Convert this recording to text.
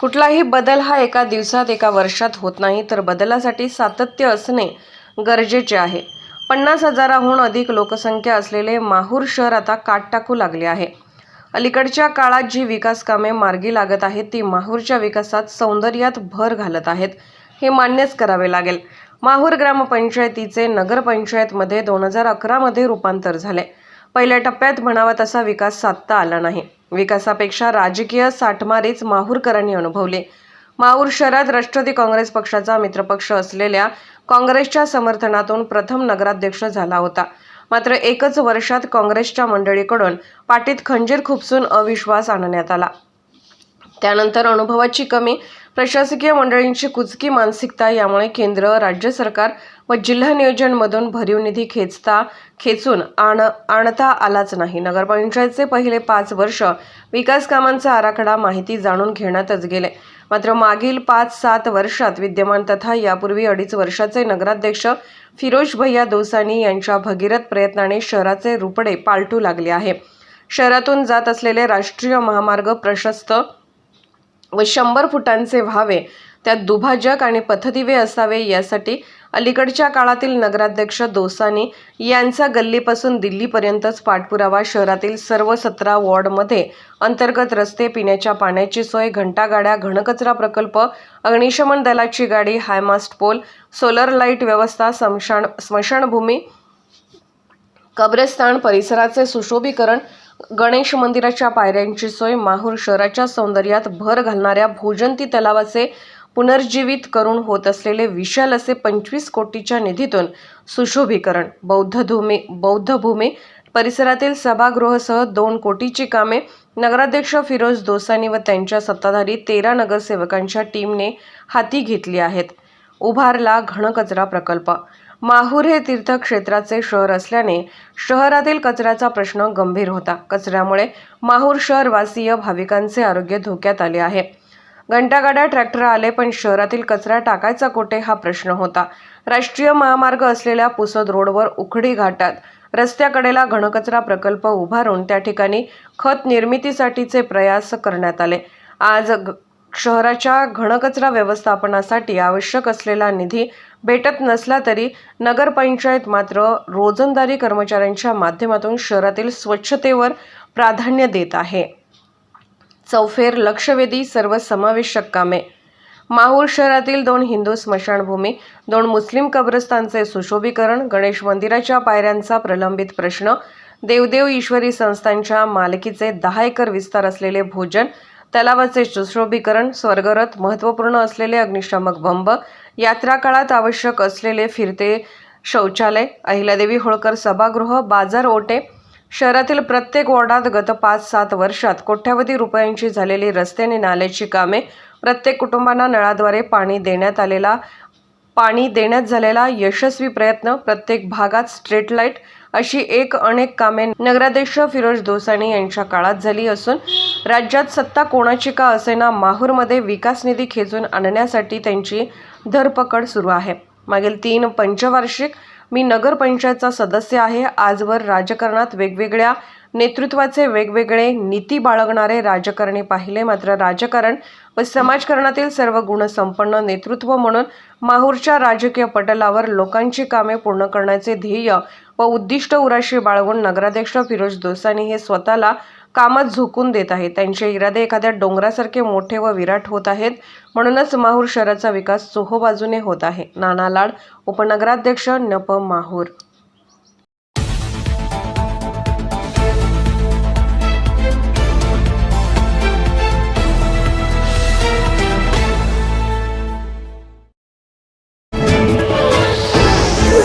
कुठलाही बदल हा एका दिवसात एका वर्षात होत नाही तर बदलासाठी सातत्य असणे गरजेचे आहे. पन्नास हजाराहून अधिक लोकसंख्या असलेले माहूर शहर आता काट टाकू लागले आहे. अलीकडच्या काळात जी विकास कामे मार्गी लागत आहेत ती माहूरच्या विकासात सौंदर्यात भर घालत आहेत हे मान्यच करावे लागेल. माहूर ग्रामपंचायतीचे नगरपंचायतमध्ये दोन हजार अकरामध्ये रूपांतर झाले. पहिल्या टप्प्यात म्हणावा तसा विकास साधता आला नाही. विकासापेक्षा राजकीय साठमारीच माहूरकरांनी अनुभवली. माहूर शहरात राष्ट्रवादी काँग्रेस पक्षाचा मित्रपक्ष असलेल्या काँग्रेसच्या समर्थनातून प्रथम नगराध्यक्ष झाला होता. मात्र एकच वर्षात काँग्रेसच्या मंडळीकडून पाटीत खंजीर खुपसून अविश्वास आणण्यात आला. त्यानंतर अनुभवाची कमी प्रशासकीय मंडळींची कुचकी मानसिकता यामुळे केंद्र राज्य सरकार व जिल्हा नियोजनमधून भरीव निधी खेचता खेचून आण आणता आलाच नाही. नगरपंचायतचे पहिले पाच वर्ष विकास कामांचा आराखडा माहिती जाणून घेण्यातच गेले. मात्र मागील पाच सात वर्षात विद्यमान तथा यापूर्वी अडीच वर्षाचे नगराध्यक्ष फिरोज भैया दोसानी यांच्या भगीरथ प्रयत्नाने शहराचे रुपडे पालटू लागले आहे. शहरातून जात असलेले राष्ट्रीय महामार्ग प्रशस्त व शंभर फुटांचे व्हावे. त्यात दुभाजक आणि पथदिवे असावे यासाठी अलीकडच्या काळातील नगराध्यक्ष दोसानी यांचा गल्लीपासून दिल्लीपर्यंतच पाठपुरावा शहरातील सर्व सतरा वॉर्डमध्ये अंतर्गत रस्ते पिण्याच्या पाण्याची सोय घंटागाड्या घनकचरा प्रकल्प अग्निशमन दलाची गाडी हायमास्ट पोल सोलर लाइट व्यवस्था स्मशान स्मशानभूमी कब्रस्तान परिसराचे सुशोभीकरण गणेश मंदिराच्या पायऱ्यांची सोय माहूर शहराच्या सौंदर्यात भर घालणाऱ्या भोजंती तलावाचे पुनर्जीवित करून होत असलेले विशाल असे पंचवीस कोटीच्या निधीतून सुशोभीकरण. बौद्धभूमी बौद्धभूमी परिसरातील सभागृहासह दोन कोटीची कामे नगराध्यक्ष फिरोज दोसानी व त्यांच्या सत्ताधारी तेरा नगरसेवकांच्या टीमने हाती घेतली आहेत. उभारला घनकचरा प्रकल्प. माहूर हे तीर्थक्षेत्राचे शहर असल्याने शहरातील कचऱ्याचा प्रश्न गंभीर होता. कचऱ्यामुळे माहूर शहरवासीय भाविकांचे आरोग्य धोक्यात आले आहे. घंटागाड्या ट्रॅक्टर आले पण शहरातील कचरा टाकायचा कोठे हा प्रश्न होता. राष्ट्रीय महामार्ग असलेल्या पुसद रोडवर उखडी घाटात रस्त्याकडेला घनकचरा प्रकल्प उभारून त्या ठिकाणी खत निर्मितीसाठीचे प्रयास करण्यात आले. आज शहराच्या घनकचरा व्यवस्थापनासाठी आवश्यक असलेला निधी भेटत नसला तरी नगरपंचायत मात्र रोजंदारी कर्मचाऱ्यांच्या माध्यमातून शहरातील स्वच्छतेवर प्राधान्य देत आहे. चौफेर लक्षवेधी सर्वसमावेशक कामे. माहूर शहरातील दोन हिंदू स्मशानभूमी दोन मुस्लिम कब्रस्तानचे सुशोभीकरण गणेश मंदिराच्या पायऱ्यांचा प्रलंबित प्रश्न देवदेव ईश्वरी संस्थांच्या मालकीचे दहा एकर विस्तार असलेले भोजन तलावाचे सुशोभीकरण स्वर्गरथ महत्त्वपूर्ण असलेले अग्निशामक बंब यात्रा काळात आवश्यक असलेले फिरते शौचालय अहिल्यादेवी होळकर सभागृह बाजार ओटे शहरातील प्रत्येक वॉर्डात गत पाच सात वर्षात कोट्यावधी रुपयांची झालेली रस्ते आणि नाल्याची कामे प्रत्येक कुटुंबांना नळाद्वारे पाणी देण्यात आलेला पाणी देण्यात झालेला यशस्वी प्रयत्न प्रत्येक भागात स्ट्रीट लाइट अशी एक अनेक कामे नगराध्यक्ष फिरोज दोसाणी यांच्या काळात झाली असून राज्यात सत्ता कोणाची का असेना माहूरमध्ये विकास निधी खेचून आणण्यासाठी त्यांची धरपकड सुरू आहे. मागील तीन पंचवार्षिक मी नगरपंचायतचा सदस्य आहे. आजवर राजकारणात वेगवेगळ्या नेतृत्वाचे वेगवेगळे नीती बाळगणारे राजकारणी पाहिले मात्र राजकारण व समाजकारणातील सर्व गुणसंपन्न नेतृत्व म्हणून माहूरच्या राजकीय पटलावर लोकांची कामे पूर्ण करण्याचे ध्येय व उद्दिष्ट उराशी बाळगून नगराध्यक्ष फिरोज दोसानी हे स्वतःला कामात झोकून देत आहेत. त्यांचे इरादे एखाद्या डोंगरासारखे मोठे व विराट होत आहेत. म्हणूनच माहूर शहराचा विकास चोहोबाजूने होत आहे. नाना लाड उपनगराध्यक्ष नप माहूर